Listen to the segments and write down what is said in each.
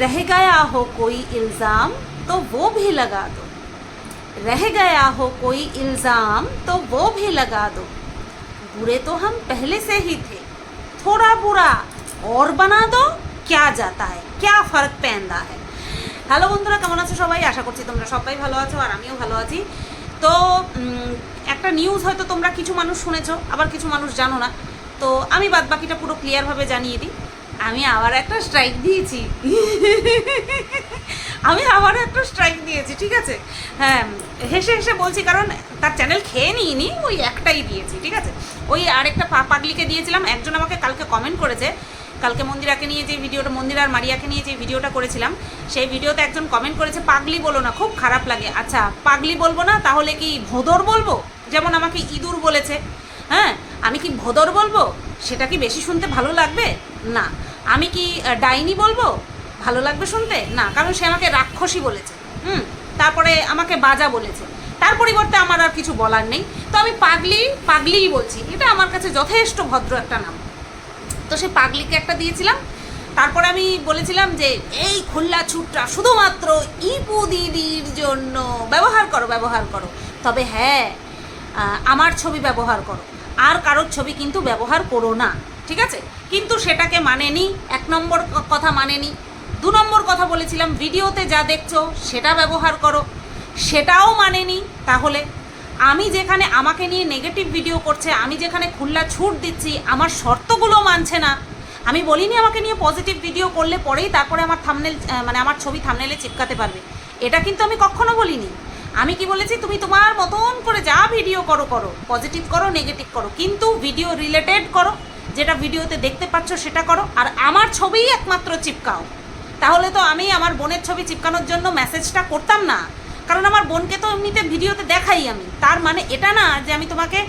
रह गया हो कोई इल्ज़ाम तो वो भी लगा दो रह गया हो कोई इल्ज़ाम तो वो भी लगा दो बुरे तो हम पहले से ही थे थोड़ा बुरा और बना दो क्या जाता है क्या फर्क पैंदा है হ্যালো বন্ধুরা কেমন আছো সবাই আশা করছি তোমরা সবাই ভালো আছো আর আমিও ভালো আছি তো উম, একটা নিউজ হয়তো তোমরা কিছু মানুষ শুনেছো আবার কিছু মানুষ জানো না তো আমি বাদ বাকিটা পুরো ক্লিয়ারভাবে জানিয়ে দিই আমি আবার একটা স্ট্রাইক দিয়েছি। আমি আবার একটা স্ট্রাইক দিয়েছি, ঠিক আছে? হ্যাঁ হেসে হেসে বলছি, কারণ তার চ্যানেল খেয়ে নিইনি, ওই একটাই দিয়েছি, ঠিক আছে? ওই আরেকটা পা- পাগলিকে দিয়েছিলাম, একজন আমাকে কালকে কমেন্ট করেছে। কালকে মন্দিরাকে নিয়ে যে ভিডিওটা মন্দিরা আর মারিয়াকে নিয়ে যে ভিডিওটা করেছিলাম, সেই ভিডিওতে একজন কমেন্ট করেছে, পাগলি বলো না, খুব খারাপ লাগে। আচ্ছা পাগলি বলব না, তাহলে কি ভোদর বলব? যেমন আমাকে ইঁদুর বলেছে। হ্যাঁ আমি কি ভোদর বলব? সেটা কি বেশি শুনতে ভালো লাগবে? না আমি কি ডাইনি বলব? ভালো লাগবে শুনতে? না, কারণ সে আমাকে রাক্ষসী বলেছে। হুম, তারপরে আমাকে বাজা বলেছে। তার পরিবর্তে আমার আর কিছু বলার নেই। তো আমি পাগলি, পাগলিই বলছি। এটা আমার কাছে যথেষ্ট ভদ্র একটা নাম। তো সে পাগলিকে একটা দিয়েছিলাম। তারপরে আমি বলেছিলাম যে, এই খুল্লা ছুটটা শুধুমাত্র ইপু দিদির জন্য ব্যবহার করো ব্যবহার করো। তবে হ্যাঁ আমার ছবি ব্যবহার করো। আর কারোর ছবি কিন্তু ব্যবহার করো না। ঠিক আছে? কিন্তু সেটাকে মানেনি, এক নম্বর কথা মানেনি। দু নম্বর কথা বলেছিলাম, ভিডিওতে যা দেখছ, সেটা ব্যবহার করো। সেটাও মানেনি, তাহলে আমি যেখানে আমাকে নিয়ে নেগেটিভ ভিডিও করছে, আমি যেখানে খুল্লা ছুট দিচ্ছি, আমার শর্তগুলো মানছে না। আমি বলিনি আমাকে নিয়ে পজিটিভ ভিডিও করলে পরেই তারপরে আমার থামনেল মানে আমার ছবি থামনেলে চিপকাতে পারবে। এটা কিন্তু আমি কখনো বলিনি। আমি কি বলেছি, তুমি তোমার মতন করে যা ভিডিও করো করো। পজিটিভ করো নেগেটিভ করো। কিন্তু ভিডিও রিলেটেড করো। যেটা ভিডিওতে দেখতে পাচ্ছ সেটা করো, আর আমার ছবিই একমাত্র চিপকাও। তাহলে তো আমি আমার বোনের ছবি চিপকানোর জন্য মেসেজটা করতাম না। কারণ আমার বোনকে তো এমনিতে ভিডিওতে দেখাই আমি। তার মানে এটা না যে আমি তোমাকে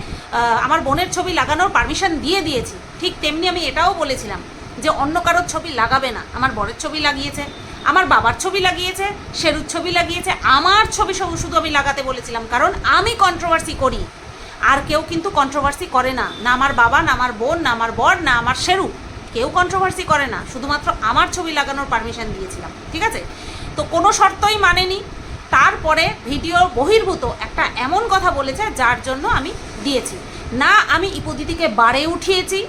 আমার বোনের ছবি লাগানোর পারমিশন দিয়ে দিয়েছি। ঠিক তেমনি আমি এটাও বলেছিলাম যে অন্য কারোর ছবি লাগাবে না। আমার বরের ছবি লাগিয়েছে, আমার বাবার ছবি লাগিয়েছে, শেরুর ছবি লাগিয়েছে, আমার ছবি সব শুধু আমি লাগাতে বলেছিলাম। কারণ আমি কন্ট্রোভার্সি করি। আর কেউ কিন্তু কন্ট্রোভার্সি করে না। না আমার বাবা, না আমার বোন, না আমার বর, না আমার শেরু। কেউ কন্ট্রোভার্সি করে না। শুধুমাত্র আমার ছবি লাগানোর পারমিশন দিয়েছিলাম। ঠিক আছে? তো কোনো শর্তই মানেনি। তারপরে ভিডিও বহির্ভূত একটা এমন কথা বলেছে, যার জন্য আমি দিয়েছি। না আমি ইপদিদিকে বাড়ে উঠিয়েছি,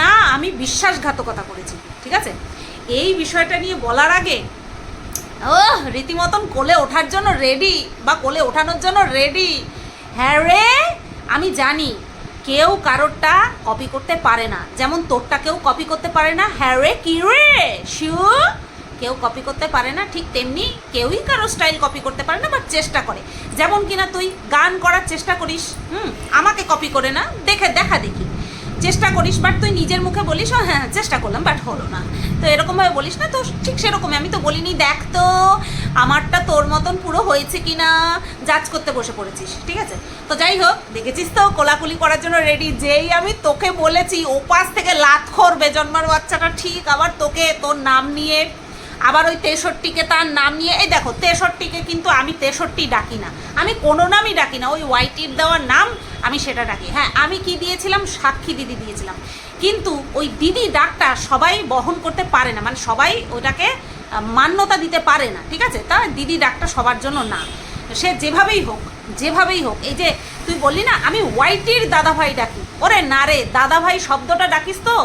না আমি বিশ্বাসঘাতকতা করেছি। ঠিক আছে? এই বিষয়টা নিয়ে বলার আগে ও রীতিমতন কোলে ওঠার জন্য রেডি বা কোলে ওঠানোর জন্য রেডি হ্যাঁ রে? আমি জানি কেউ কারোরটা কপি করতে পারে না। যেমন তোরটা কেউ কপি করতে পারে না, হ্যারে কি রে? শিউ! কেউ কপি করতে পারে না, ঠিক তেমনি কেউই কারও স্টাইল কপি করতে পারে না বাট চেষ্টা করে। যেমন কিনা তুই গান করার চেষ্টা করিস, হুম, আমাকে কপি করে না, দেখে, দেখা দেখি। চেষ্টা করিস বাট তুই নিজের মুখে বলিস "ও, হ্যাঁ চেষ্টা করলাম বাট হলো না। তো এরকমভাবে বলিস না তো ঠিক সেরকমই আমি তো বলিনি দেখ তো আমারটা তোর মতন পুরো হয়েছে কি না জাজ করতে বসে পড়েছিস। ঠিক আছে? তো যাই হোক দেখেছিস তো কোলাকুলি করার জন্য রেডি যেই আমি তোকে বলেছি ওপাশ থেকে লাত বেজন্মার জন্মার বাচ্চাটা ঠিক আবার তোকে তোর নাম নিয়ে আবার ওই তেষট্টিকে তার নাম নিয়ে এই দেখো, তেষট্টিকে কিন্তু আমি তেষট্টি ডাকি না। আমি কোনো নামই ডাকি না, ওই ওয়াইটির দেওয়ার নাম আমি সেটা ডাকি। হ্যাঁ আমি কি দিয়েছিলাম? সাক্ষী দিদি দিয়েছিলাম। কিন্তু ওই দিদি ডাকটা সবাই বহন করতে পারে না মানে সবাই ওটাকে মান্যতা দিতে পারে না, ঠিক আছে? তা দিদি ডাকটা সবার জন্য না। সে যেভাবেই হোক যেভাবেই হোক, এই যে তুই বললি না, আমি ওয়াইটির দাদাভাই ডাকি। ওরে না রে, দাদাভাই শব্দটা ডাকিস তো?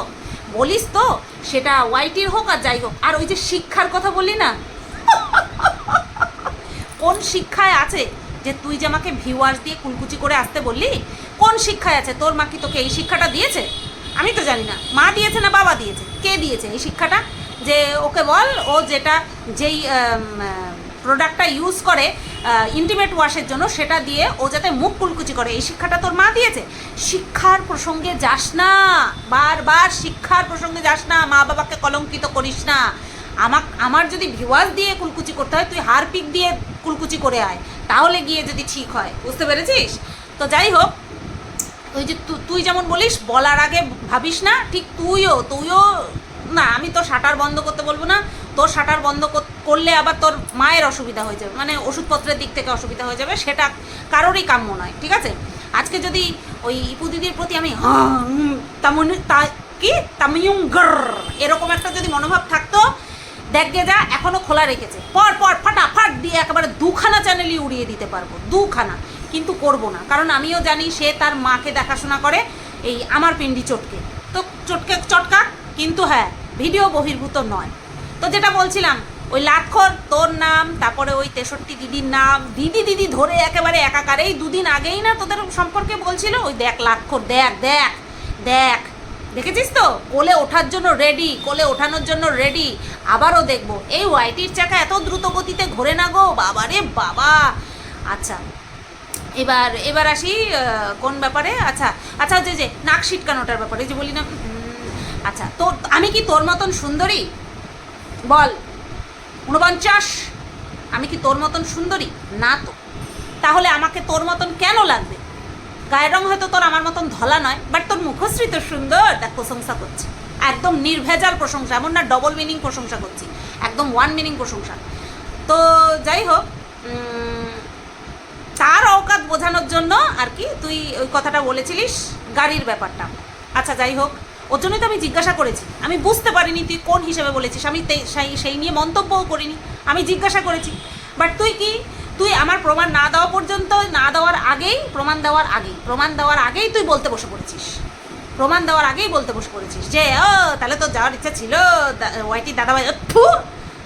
বলিস তো? সেটা ওয়াইটির হোক আর যাই হোক। আর ওই যে শিক্ষার কথা বললি না? কোন শিক্ষায় আছে যে তুই যে আমাকে ভিউয়ার্স দিয়ে কুলকুচি করে আসতে বললি? কোন শিক্ষায় আছে? তোর মা কি তোকে এই শিক্ষাটা দিয়েছে? আমি তো জানি না। মা দিয়েছে না বাবা দিয়েছে? কে দিয়েছে এই শিক্ষাটা? যে ওকে বল, ও যেটা যেই প্রোডাক্টটা ইউজ করে ইন্টিমেট ওয়াশের জন্য সেটা দিয়ে ও যাতে মুখ কুলকুচি করে। এই শিক্ষাটা তোর মা দিয়েছে? শিক্ষার প্রসঙ্গে যাস না। বারবার শিক্ষার প্রসঙ্গে যাস না। মা বাবাকে কলঙ্কিত করিস না। আমাক, আমার যদি ভিওয়াজ দিয়ে কুলকুচি করতে হয়, তুই হারপিক দিয়ে কুলকুচি করে আয়। তাহলে গিয়ে যদি ঠিক হয়। বুঝতে পেরেছিস? তো যাই হোক, ওই যে তু- তুই যেমন বলিস, বলার আগে ভাবিস না, ঠিক তুইও তুইও, না, আমি তোর শাটার বন্ধ করতে বলব না। তোর শাটার বন্ধ কর- করলে আবার তোর মায়ের অসুবিধা হয়ে যাবে মানে ওষুধপত্রের দিক থেকে অসুবিধা হয়ে যাবে, সেটা কারোরই কাম্য নয়, ঠিক আছে? আজকে যদি ওই ইপু দিদির প্রতি আমি তামনি, তা, কি? তামিয়ুম এরকম একটা যদি মনোভাব থাকতো, দেখে যা এখনও খোলা রেখেছে। পর পর, ফাটাফাট দিয়ে একেবারে দুখানা চ্যানেলই উড়িয়ে দিতে পারব, দুখানা, কিন্তু করব না, কারণ আমিও জানি সে তার মাকে দেখাশোনা করে এই আমার পিন্ডি চটকে। তো চটকে, চটকা, কিন্তু হ্যাঁ ভিডিও বহির্ভূত নয়। তো যেটা বলছিলাম ওই লাক্ষর তোর নাম, তারপরে ওই তেষট্টি দিদির নাম, দিদি দিদি ধরে একেবারে একাকার এই দুদিন আগেই না তোদের সম্পর্কে বলছিল? ওই দেখ লাক্ষর দেখ দেখ দেখ। দেখেছিস তো? কোলে ওঠার জন্য রেডি কোলে ওঠানোর জন্য রেডি আবারও দেখব। এই ওয়াইটির চাকা এত দ্রুত গতিতে ঘোরে না গো বাবা রে বাবা। আচ্ছা এবার এবার আসি কোন ব্যাপারে? আচ্ছা আচ্ছা যে যে, নাক সিটকানোটার ব্যাপারে, যে বলি না আচ্ছা তোর, আমি কি তোর মতন সুন্দরী? বল। ঊনপঞ্চাশ। আমি কি তোর মতন সুন্দরী? না তো। তাহলে আমাকে তোর মতন কেন লাগবে? গায়ের রং হয়তো তোর আমার মতন ধলা নয় বাট তোর মুখশ্রী তো সুন্দর। তার প্রশংসা করছে। একদম নির্ভেজাল প্রশংসা, এমন না ডবল মিনিং প্রশংসা করছি। একদম ওয়ান মিনিং প্রশংসা। তো যাই হোক তার অকাত বোঝানোর জন্য আর কি তুই ওই কথাটা বলেছিলিস, গাড়ির ব্যাপারটা। আচ্ছা যাই হোক ওর জন্যই তো আমি জিজ্ঞাসা করেছি। আমি বুঝতে পারিনি তুই কোন হিসেবে বলেছিস। আমি সেই সেই নিয়ে মন্তব্যও করিনি। আমি জিজ্ঞাসা করেছি। বাট তুই কি তুই আমার প্রমাণ না দেওয়া পর্যন্ত, না দেওয়ার আগেই, প্রমাণ দেওয়ার আগেই, প্রমাণ দেওয়ার আগেই তুই বলতে বসে পড়েছিস। প্রমাণ দেওয়ার আগেই বলতে বসে পড়েছিস যে, ও, তাহলে তো যাওয়ার ইচ্ছা ছিল ওয়াইটি দাদাভাই থু,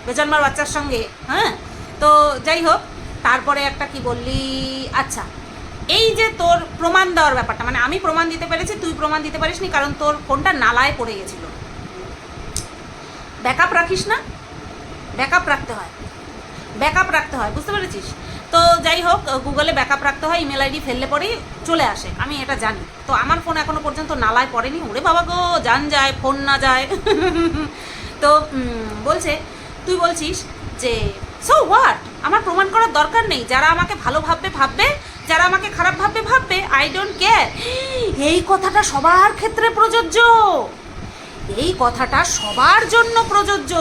বেজন্মার বাচ্চার সঙ্গে। হ্যাঁ? তো যাই হোক, তারপরে একটা কি বললি? আচ্ছা এই যে তোর প্রমাণ দেওয়ার ব্যাপারটা মানে আমি প্রমাণ দিতে পেরেছি, তুই প্রমাণ দিতে পারিসনি, কারণ তোর ফোনটা নালায় পড়ে গেছিল। ব্যাকআপ রাখিস না ব্যাকআপ রাখতে হয়। ব্যাকআপ রাখতে হয়, বুঝতে পেরেছিস? তো যাই হোক গুগলে ব্যাকআপ রাখতে হয় ইমেল আইডি ফেললে পরেই চলে আসে, আমি এটা জানি। তো আমার ফোন এখনও পর্যন্ত নালায় পড়েনি, ওরে বাবা গো জান যায় ফোন না যায়। তো বলছে, তুই বলছিস যে সো হোয়াট আমার প্রমাণ করার দরকার নেই, যারা আমাকে ভালো ভাববে ভাববে যারা আমাকে খারাপ ভাববে ভাববে আই ডোন্ট কেয়ার এই কথাটা সবার ক্ষেত্রে প্রযোজ্য। এই কথাটা সবার জন্য প্রযোজ্য।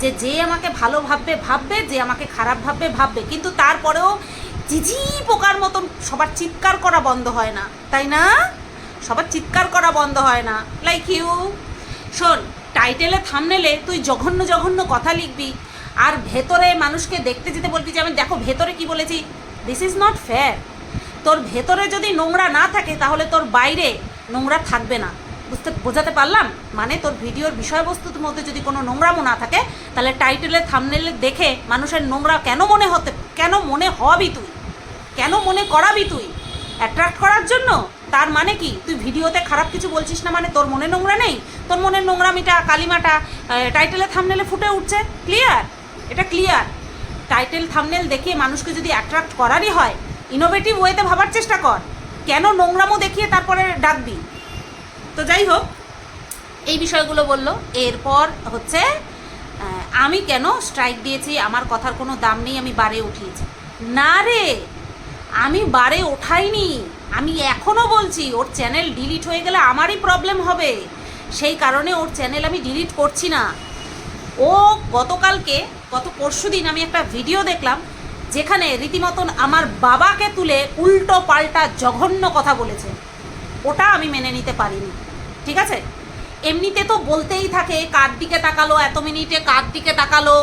যে যে আমাকে ভালো ভাববে ভাববে, যে আমাকে খারাপ ভাববে ভাববে। কিন্তু তারপরেও চিচি পোকার মতন সবার চিৎকার করা বন্ধ হয় না। তাই না? সবার চিৎকার করা বন্ধ হয় না। লাইক ইউ শোন টাইটেলে থামনেলে তুই জঘন্য জঘন্য কথা লিখবি। আর ভেতরে মানুষকে দেখতে যেতে বলবি যে আমি দেখো ভেতরে কি বলেছি। দিস ইজ নট ফেয়ার তোর ভেতরে যদি নোংরা না থাকে, তাহলে তোর বাইরে নোংরা থাকবে না। বুঝতে, বোঝাতে পারলাম? মানে তোর ভিডিওর বিষয়বস্তুর মধ্যে যদি কোনো নোংরামো না থাকে, তাহলে টাইটেলে থামনেলে দেখে মানুষের নোংরা কেন মনে হতে, কেন মনে হবি তুই? কেন মনে করাবি তুই? অ্যাট্রাক্ট করার জন্য? তার মানে কি? তুই ভিডিওতে খারাপ কিছু বলছিস না মানে তোর মনে নোংরা নেই? তোর মনের নোংরামিটা, কালিমাটা টাইটেলে থামনেলে ফুটে উঠছে? ক্লিয়ার এটা ক্লিয়ার টাইটেল থামনেল দেখিয়ে মানুষকে যদি অ্যাট্রাক্ট করারই হয় ইনোভেটিভ ওয়েতে ভাবার চেষ্টা কর। কেন নোংরামো দেখিয়ে তারপরে ডাকবি? তো যাই হোক, এই বিষয়গুলো বলল। এরপর হচ্ছে আমি কেন স্ট্রাইক দিয়েছি? আমার কথার কোনো দাম নেই, আমি বারে উঠিয়েছি। না রে, আমি বারে ওঠাইনি। আমি এখনও বলছি, ওর চ্যানেল ডিলিট হয়ে গেলে আমারই প্রবলেম হবে। সেই কারণে ওর চ্যানেল আমি ডিলিট করছি না। ও গতকালকে, গত পরশু দিন আমি একটা ভিডিও দেখলাম যেখানে রীতিমতন আমার বাবাকে তুলে উল্টো পাল্টা জঘন্য কথা বলেছে। ওটা আমি মেনে নিতে পারিনি, ঠিক আছে? এমনিতে তো বলতেই থাকে, কার দিকে তাকালো, এত মিনিটে কার দিকে তাকালো,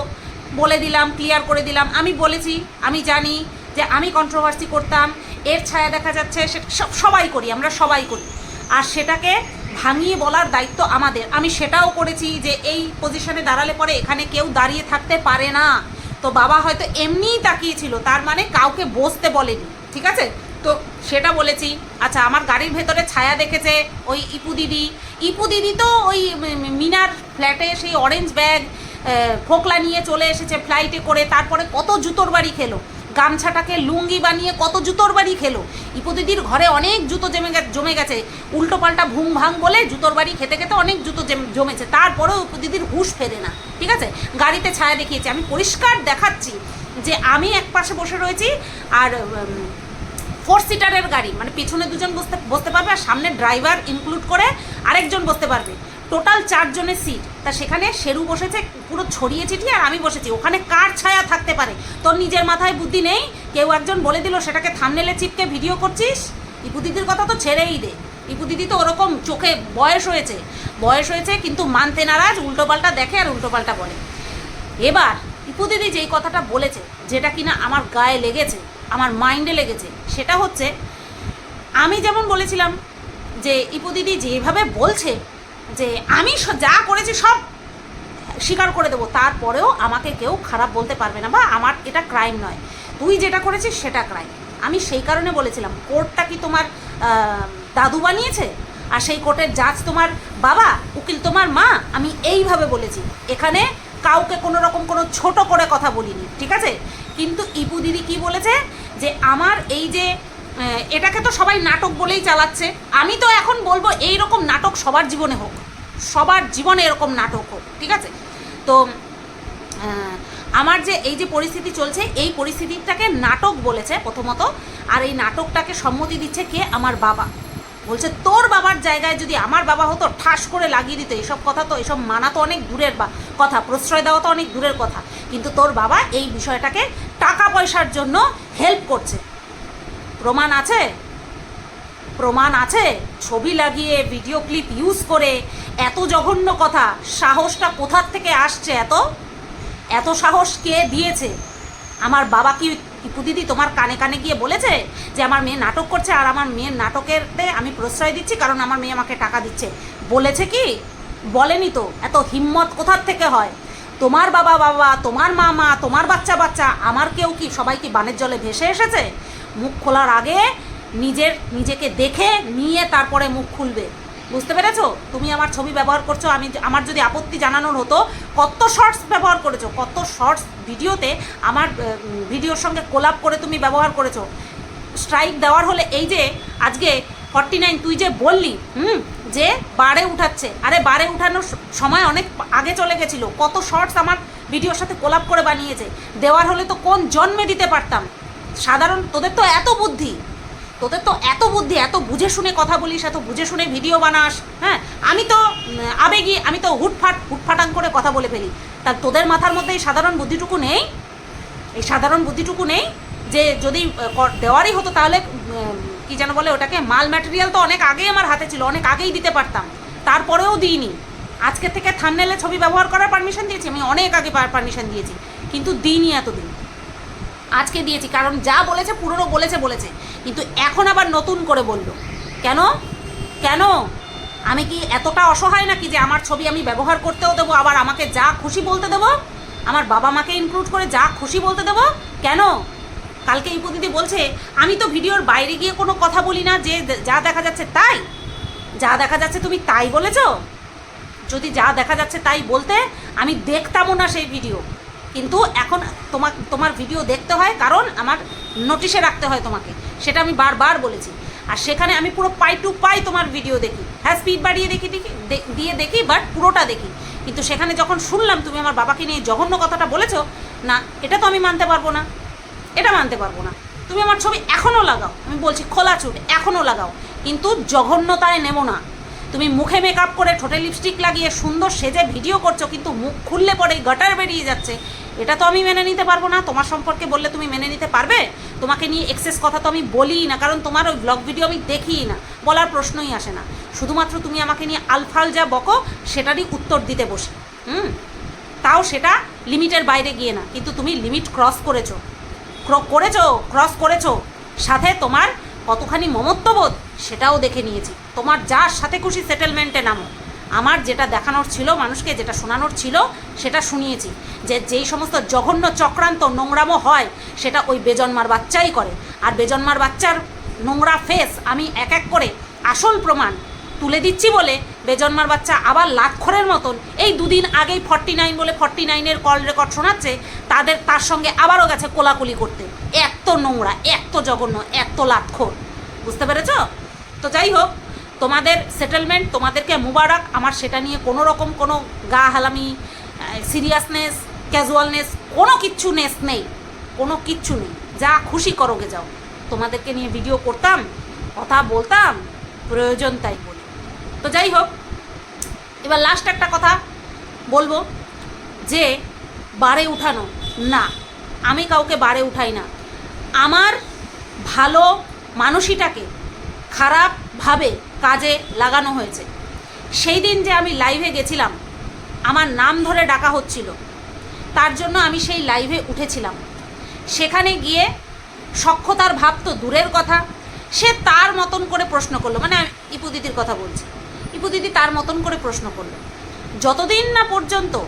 বলে দিলাম ক্লিয়ার করে দিলাম। আমি বলেছি, আমি জানি যে আমি কন্ট্রোভার্সি করতাম, এর ছায়া দেখা যাচ্ছে সবাই করি, আমরা সবাই করি। আর সেটাকে ভাঙিয়ে বলার দায়িত্ব আমাদের। আমি সেটাও করেছি যে এই পজিশনে দাঁড়ালে পরে এখানে কেউ দাঁড়িয়ে থাকতে পারে না। তো বাবা হয়তো এমনিই তাকিয়েছিল, তার মানে কাউকে বসতে বলেনি, ঠিক আছে? তো সেটা বলেছি আচ্ছা আমার গাড়ির ভেতরে ছায়া দেখেছে ওই ইপু দিদি। ইপু দিদি তো ওই মিনার ফ্ল্যাটে সেই অরেঞ্জ ব্যাগ ফোকলা নিয়ে চলে এসেছে ফ্লাইটে করে, তারপরে কত জুতোর বাড়ি খেলো। গামছাটাকে লুঙ্গি বানিয়ে কত জুতোর বাড়ি খেলো। ইপদিদির ঘরে অনেক জুতো জমে জমে গেছে। উল্টো পাল্টা ভুং ভাং বলে জুতোর বাড়ি খেতে খেতে অনেক জুতো জেম- জমেছে। তারপরেও ইপদিদির হুশ ফেরে না। ঠিক আছে? গাড়িতে ছায়া দেখিয়েছি। আমি পরিষ্কার দেখাচ্ছি যে আমি এক পাশে বসে রয়েছি আর ফোর সিটারের গাড়ি মানে পিছনে দুজন বসতে বসতে পারবে আর সামনে ড্রাইভার ইনক্লুড করে আরেকজন বসতে পারবে। টোটাল চারজনের সিট তা সেখানে শেরু বসেছে, পুরো ছড়িয়ে ছিটিয়ে আর আমি বসেছি। ওখানে কার ছায়া থাকতে পারে? তোর নিজের মাথায় বুদ্ধি নেই? কেউ একজন বলে দিল, সেটাকে থামনেলে চিপকে ভিডিও করছিস? ইপু দিদির কথা তো ছেড়েই দে। ইপু দিদি তো ওরকম চোখে বয়স হয়েছে বয়স হয়েছে কিন্তু মানতে নারাজ, উল্টোপাল্টা দেখে আর উল্টোপাল্টা বলে। এবার, ইপু দিদি যেই কথাটা বলেছে, যেটা কিনা আমার গায়ে লেগেছে আমার মাইন্ডে লেগেছে। সেটা হচ্ছে, আমি যেমন বলেছিলাম যে, ইপু দিদি যেভাবে বলছে যে, আমি যা করেছি সব স্বীকার করে দেবো। তারপরেও আমাকে কেউ খারাপ বলতে পারবে না বা আমার এটা ক্রাইম নয়। তুই যেটা করেছিস সেটা ক্রাইম আমি সেই কারণে বলেছিলাম, কোর্টটা কি তোমার দাদু বানিয়েছে? আর সেই কোর্টের জাজ তোমার বাবা? উকিল তোমার মা? আমি এইভাবে বলেছি। এখানে কাউকে কোনো রকম কোনো ছোট করে কথা বলিনি, ঠিক আছে? কিন্তু ইপু দিদি কি বলেছে? যে আমার এই যে এটাকে তো সবাই নাটক বলেই চালাচ্ছে। আমি তো এখন বলব এই রকম নাটক সবার জীবনে হোক। সবার জীবনে এরকম নাটক হোক, ঠিক আছে? তো আমার যে এই যে পরিস্থিতি চলছে, এই পরিস্থিতিটাকে নাটক বলেছে প্রথমত, আর এই নাটকটাকে সম্মতি দিচ্ছে কে? আমার বাবা। বলছে, তোর বাবার জায়গায় যদি আমার বাবা হতো, ঠাস করে লাগিয়ে দিত। এসব কথা তো, এসব মানা তো অনেক দূরের বা, কথা। প্রশ্রয় দেওয়া তো অনেক দূরের কথা। কিন্তু তোর বাবা এই বিষয়টাকে টাকা পয়সার জন্য হেল্প করছে। প্রমাণ আছে? প্রমাণ আছে? ছবি লাগিয়ে ভিডিও ক্লিপ ইউজ করে, এত জঘন্য কথা। সাহসটা কোথার থেকে আসছে এত? এত সাহস কে দিয়েছে? আমার বাবা কি টিপু দিদি তোমার কানে কানে গিয়ে বলেছে যে আমার মেয়ে নাটক করছে আর আমার মেয়ের নাটকেরতে আমি প্রশ্রয় দিচ্ছি কারণ আমার মেয়ে আমাকে টাকা দিচ্ছে। বলেছে কি? বলেনি তো। এত হিম্মত কোথার থেকে হয়? তোমার বাবা বাবা, তোমার মা মা তোমার বাচ্চা বাচ্চা, আমার কেউ কি সবাই কি বানের জলে ভেসে এসেছে? মুখ খোলার আগে নিজের, নিজেকে দেখে নিয়ে তারপরে মুখ খুলবে। বুঝতে পেরেছ? তুমি আমার ছবি ব্যবহার করছ, আমি আমার যদি আপত্তি জানানোর হতো, কত শর্টস ব্যবহার করেছ, কত শর্টস ভিডিওতে আমার ভিডিওর সঙ্গে কোলাপ করে তুমি ব্যবহার করেছ। স্ট্রাইক দেওয়ার হলে এই যে, আজকে ফর্টি নাইন তুই যে বললি, হুম, যে বারে উঠাচ্ছে, আরে বারে উঠানোর সময় অনেক আগে চলে গেছিল, কত শর্টস আমার ভিডিওর সাথে কোলাপ করে বানিয়েছে। দেওয়ার হলে তো কোন জন্মে দিতে পারতাম? সাধারণ, তোদের তো এত বুদ্ধি। তোদের তো এত বুদ্ধি, এত বুঝে শুনে কথা বলিস, এত বুঝে শুনে ভিডিও বানাস হ্যাঁ? আমি তো আবেগী, আমি তো হুটফাট, হুটফাটাং করে কথা বলে ফেলি। তা তোদের মাথার মধ্যে এই সাধারণ বুদ্ধিটুকু নেই? এই সাধারণ বুদ্ধিটুকু নেই? যে যদি দেওয়ারই হতো তাহলে কি যেন বলে ওটাকে, মাল ম্যাটেরিয়াল তো অনেক আগেই আমার হাতে ছিল, অনেক আগেই দিতে পারতাম। তারপরেও দিইনি। আজকে থেকে থামনেলে ছবি ব্যবহার করার পারমিশন দিয়েছি, আমি অনেক আগে পারমিশন দিয়েছি, কিন্তু দিইনি এতদিন। আজকে দিয়েছি, কারণ যা বলেছে পুরনো বলেছে বলেছে। কিন্তু এখন আবার নতুন করে বলল। কেন? কেন? আমি কি এতটা অসহায় নাকি যে আমার ছবি আমি ব্যবহার করতেও দেবো, আবার আমাকে যা খুশি বলতে দেবো? আমার বাবা মাকে ইনক্লুড করে যা খুশি বলতে দেবো? কেন? কালকে ইপু দিদি বলছে, আমি তো ভিডিওর বাইরে গিয়ে কোনো কথা বলি না, যে যা দেখা যাচ্ছে তাই। যা দেখা যাচ্ছে তুমি তাই বলেছ? যদি যা দেখা যাচ্ছে তাই বলতে, আমি দেখতামও না সেই ভিডিও। কিন্তু এখন তোমার তোমার ভিডিও দেখতে হয়, কারণ আমার নোটিশে রাখতে হয় তোমাকে। সেটা আমি বারবার বলেছি। আর সেখানে আমি পুরো পাই টু পাই তোমার ভিডিও দেখি। হ্যাঁ স্পিড বাড়িয়ে দেখি দেখি দিয়ে দেখি বাট পুরোটা দেখি। কিন্তু সেখানে যখন শুনলাম তুমি আমার বাবাকে নিয়ে জঘন্য কথাটা বলেছ, না, এটা তো আমি মানতে পারব না। এটা মানতে পারব না। তুমি আমার ছবি এখনও লাগাও। আমি বলছি, খোলা চুট এখনও লাগাও। কিন্তু জঘন্যতায় নেব না। তুমি মুখে মেকআপ করে ঠোঁটে লিপস্টিক লাগিয়ে সুন্দর সেজে ভিডিও করছ, কিন্তু মুখ খুললে পরেই গটার বেরিয়ে যাচ্ছে। এটা তো আমি মেনে নিতে পারব না, তোমার সম্পর্কে বললে তুমি মেনে নিতে পারবে? তোমাকে নিয়ে এক্সেস কথা তো আমি বলিই না, কারণ তোমার ওই ব্লগ ভিডিও আমি দেখিই না, বলার প্রশ্নই আসে না। শুধুমাত্র তুমি আমাকে নিয়ে আলফাল যা বকো, সেটারই উত্তর দিতে বসে, হুম? তাও সেটা লিমিটের বাইরে গিয়ে না, কিন্তু তুমি লিমিট ক্রস করেছ। ক্র- করেছ ক্রস করেছ। সাথে তোমার কতখানি মমত্ববোধ, সেটাও দেখে নিয়েছি। তোমার যার সাথে খুশি সেটেলমেন্টে নামো। আমার যেটা দেখানোর ছিল, মানুষকে যেটা শোনানোর ছিল, সেটা শুনিয়েছি। যে যেই সমস্ত জঘন্য চক্রান্ত নোংরামো হয়, সেটা ওই বেজন্মার বাচ্চাই করে। আর বেজন্মার বাচ্চার নোংরা ফেস আমি এক এক করে আসল প্রমাণ তুলে দিচ্ছি বলে বেজন্মার বাচ্চা আবার লাক্ষরের মতন এই দুদিন আগেই ফর্টি নাইন বলে ফর্টি নাইনের কল রেকর্ড শোনাচ্ছে, তাদের, তার সঙ্গে আবারও গেছে কোলাকুলি করতে। এত নোংরা, এত জঘন্য, এত লাক্ষর বুঝতে পেরেছ? তো যাই হোক তোমাদের সেটেলমেন্ট তোমাদেরকে মুবারক। আমার সেটা নিয়ে কোনো রকম কোনো গা হালামি সিরিয়াসনেস ক্যাজুয়ালনেস কোনো কিচ্ছু নেস নেই। কোনো কিচ্ছু নেই। যা খুশি করোগে যাও। তোমাদেরকে নিয়ে ভিডিও করতাম, কথা বলতাম, প্রয়োজন তাই বলি। তো যাই হোক, এবার লাস্ট একটা কথা বলব যে, বারে উঠানো, না। আমি কাউকে বারে উঠাই না। আমার ভালো মানুষিটাকে খারাপভাবে কাজে লাগানো হয়েছে। সেই দিন যে আমি লাইভে গেছিলাম, আমার নাম ধরে ডাকা হচ্ছিল। তার জন্য আমি সেই লাইভে উঠেছিলাম। সেখানে গিয়ে সক্ষতার ভাব তো দূরের কথা। সে তার মতন করে প্রশ্ন করল। মানে আমি ইপু দিদির কথা বলছি। ইপু দিদি তার মতন করে প্রশ্ন করল। যতদিন না পর্যন্ত,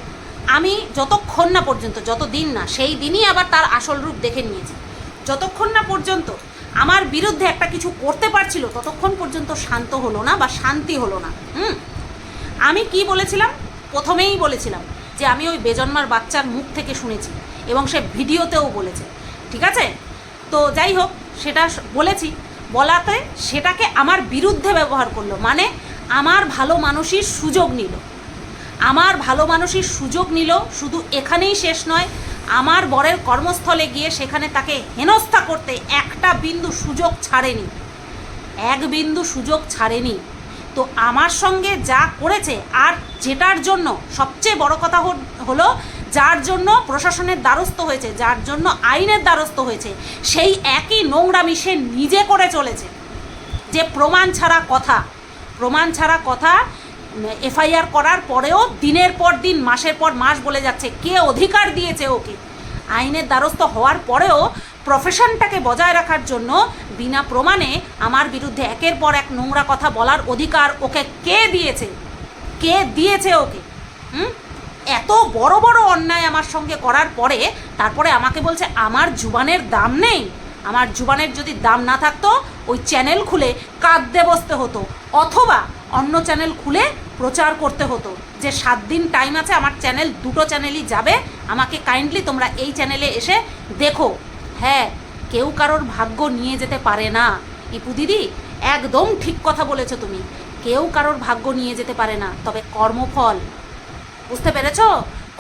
আমি যতক্ষণ না পর্যন্ত, যতদিন না, সেই দিনই আবার তার আসল রূপ দেখে নিয়েছি। যতক্ষণ না পর্যন্ত আমার বিরুদ্ধে একটা কিছু করতে পারছিল, ততক্ষণ পর্যন্ত শান্ত হলো না বা শান্তি হলো না। হুম? আমি কি বলেছিলাম? প্রথমেই বলেছিলাম যে আমি ওই বেজন্মার বাচ্চার মুখ থেকে শুনেছি এবং সে ভিডিওতেও বলেছে। ঠিক আছে? তো যাই হোক, সেটা বলেছি। বলাতে সেটাকে আমার বিরুদ্ধে ব্যবহার করল। মানে আমার ভালো মানুষই সুযোগ নিল। আমার ভালো মানুষের সুযোগ নিল, শুধু এখানেই শেষ নয় আমার বরের কর্মস্থলে গিয়ে সেখানে তাকে হেনস্থা করতে একটা বিন্দু সুযোগ ছাড়েনি। এক বিন্দু সুযোগ ছাড়েনি। তো আমার সঙ্গে যা করেছে আর যেটার জন্য সবচেয়ে বড় কথা হল- যার জন্য প্রশাসনের দ্বারস্থ হয়েছে, যার জন্য আইনের দ্বারস্থ হয়েছে, সেই একই নোংরামি সে নিজে করে চলেছে। যে প্রমাণ ছাড়া কথা, প্রমাণ ছাড়া কথা এফআইআর করার পরেও দিনের পর দিন, মাসের পর মাস বলে যাচ্ছে। কে অধিকার দিয়েছে ওকে? আইনের দ্বারস্থ হওয়ার পরেও প্রফেশনটাকে বজায় রাখার জন্য বিনা প্রমাণে আমার বিরুদ্ধে একের পর এক নোংরা কথা বলার অধিকার ওকে কে দিয়েছে? কে দিয়েছে ওকে? হুম? এত বড় বড় অন্যায় আমার সঙ্গে করার পরে তারপরে আমাকে বলছে, আমার জুবানের দাম নেই। আমার জুবানের যদি দাম না থাকতো, ওই চ্যানেল খুলে কাঁদতে বসতে হতো। অথবা অন্য চ্যানেল খুলে প্রচার করতে হতো যে সাত দিন টাইম আছে, আমার চ্যানেল দুটো চ্যানেলই যাবে। আমাকে কাইন্ডলি তোমরা এই চ্যানেলে এসে দেখো। হ্যাঁ কেউ কারোর ভাগ্য নিয়ে যেতে পারে না। ইপু দিদি, একদম ঠিক কথা বলেছ তুমি। কেউ কারোর ভাগ্য নিয়ে যেতে পারে না, তবে কর্মফল। বুঝতে পেরেছ?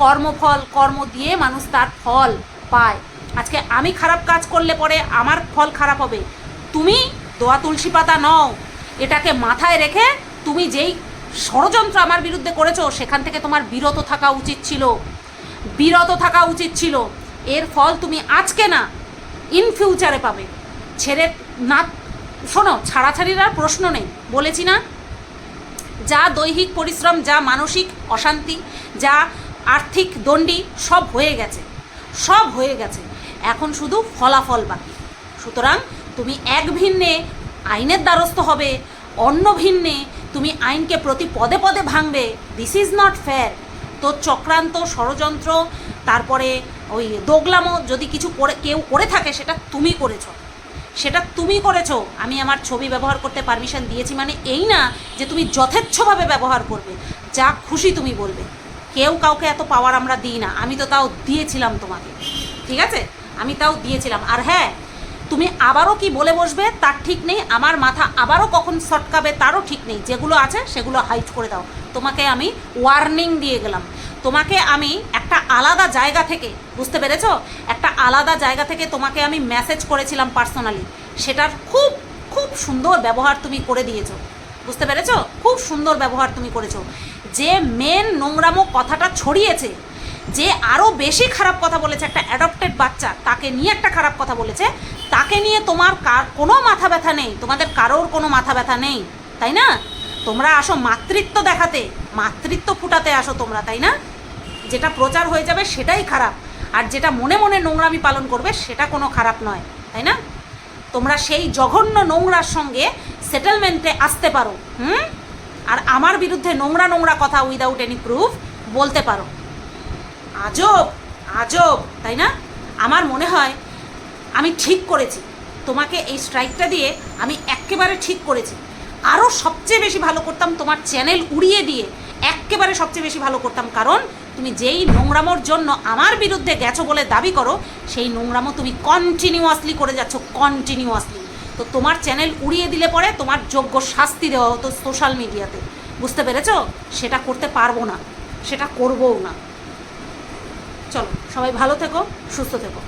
কর্মফল, কর্ম দিয়ে মানুষ তার ফল পায়। আজকে আমি খারাপ কাজ করলে পরে আমার ফল খারাপ হবে। তুমি দোয়া তুলসী পাতা নও। এটাকে মাথায় রেখে তুমি যেই ষড়যন্ত্র আমার বিরুদ্ধে করেছ, সেখান থেকে তোমার বিরত থাকা উচিত ছিল। বিরত থাকা উচিত ছিল। এর ফল তুমি আজকে না ইন ফিউচারে পাবে। ছেড়ে না, শোনো, ছাড়াছাড়ির আর প্রশ্ন নেই। বলেছি না, যা দৈহিক পরিশ্রম, যা মানসিক অশান্তি, যা আর্থিক দণ্ডি, সব হয়ে গেছে। সব হয়ে গেছে। এখন শুধু ফলাফল বাকি। সুতরাং তুমি এক ভিন্নে আইনের দ্বারস্থ হবে। অন্য ভিন্নে তুমি আইনকে প্রতি পদে পদে ভাঙবে। দিস ইজ নট ফেয়ার তো চক্রান্ত ষড়যন্ত্র, তারপরে ওই দোগলামো যদি কিছু করে, কেউ করে থাকে, সেটা তুমি করেছ। সেটা তুমি করেছ। আমি আমার ছবি ব্যবহার করতে পারমিশন দিয়েছি মানে এই না যে তুমি যথেচ্ছভাবে ব্যবহার করবে। যা খুশি তুমি বলবে। কেউ কাউকে এত পাওয়ার আমরা দিই না। আমি তো তাও দিয়েছিলাম তোমাকে। ঠিক আছে? আমি তাও দিয়েছিলাম। আর হ্যাঁ তুমি আবারও কি বলে বসবে? তার ঠিক নেই। আমার মাথা আবারও কখন সটকাবে তারও ঠিক নেই। যেগুলো আছে সেগুলো হাইট করে দাও। তোমাকে আমি ওয়ার্নিং দিয়ে গেলাম। তোমাকে আমি একটা আলাদা জায়গা থেকে, বুঝতে পেরেছ? একটা আলাদা জায়গা থেকে তোমাকে আমি মেসেজ করেছিলাম পার্সোনালি সেটার খুব খুব সুন্দর ব্যবহার তুমি করে দিয়েছ। বুঝতে পেরেছ? খুব সুন্দর ব্যবহার তুমি করেছ। যে মেন নোংরামো কথাটা ছড়িয়েছে, যে আরও বেশি খারাপ কথা বলেছে, একটা অ্যাডপ্টেড বাচ্চা, তাকে নিয়ে একটা খারাপ কথা বলেছে তাকে নিয়ে তোমার কার কোনো মাথা ব্যথা নেই, তোমাদের কারোর কোনো মাথা ব্যথা নেই, তাই না? তোমরা আসো মাতৃত্ব দেখাতে, মাতৃত্ব ফুটাতে আসো তোমরা, তাই না? যেটা প্রচার হয়ে যাবে সেটাই খারাপ, আর যেটা মনে মনে নোংরামি পালন করবে সেটা কোনো খারাপ নয়, তাই না? তোমরা সেই জঘন্য নোংরার সঙ্গে সেটেলমেন্টে আসতে পারো, হুম? আর আমার বিরুদ্ধে নোংরা নোংরা কথা উইদাউট এনি প্রুফ বলতে পারো। আজব আজব, তাই না? আমার মনে হয় আমি ঠিক করেছি। তোমাকে এই স্ট্রাইকটা দিয়ে আমি একেবারে ঠিক করেছি। আরও সবচেয়ে বেশি ভালো করতাম তোমার চ্যানেল উড়িয়ে দিয়ে একেবারে সবচেয়ে বেশি ভালো করতাম। কারণ তুমি যেই নোংরামোর জন্য আমার বিরুদ্ধে গেছো বলে দাবি করো, সেই নোংরামো তুমি কন্টিনিউয়াসলি করে যাচ্ছ কন্টিনিউয়াসলি তো তোমার চ্যানেল উড়িয়ে দিলে পরে তোমার যোগ্য শাস্তি দেওয়া হতো সোশ্যাল মিডিয়াতে বুঝতে পেরেছ? সেটা করতে পারব না। সেটা করবও না। চলো, সবাই ভালো থেকো, সুস্থ থেকো।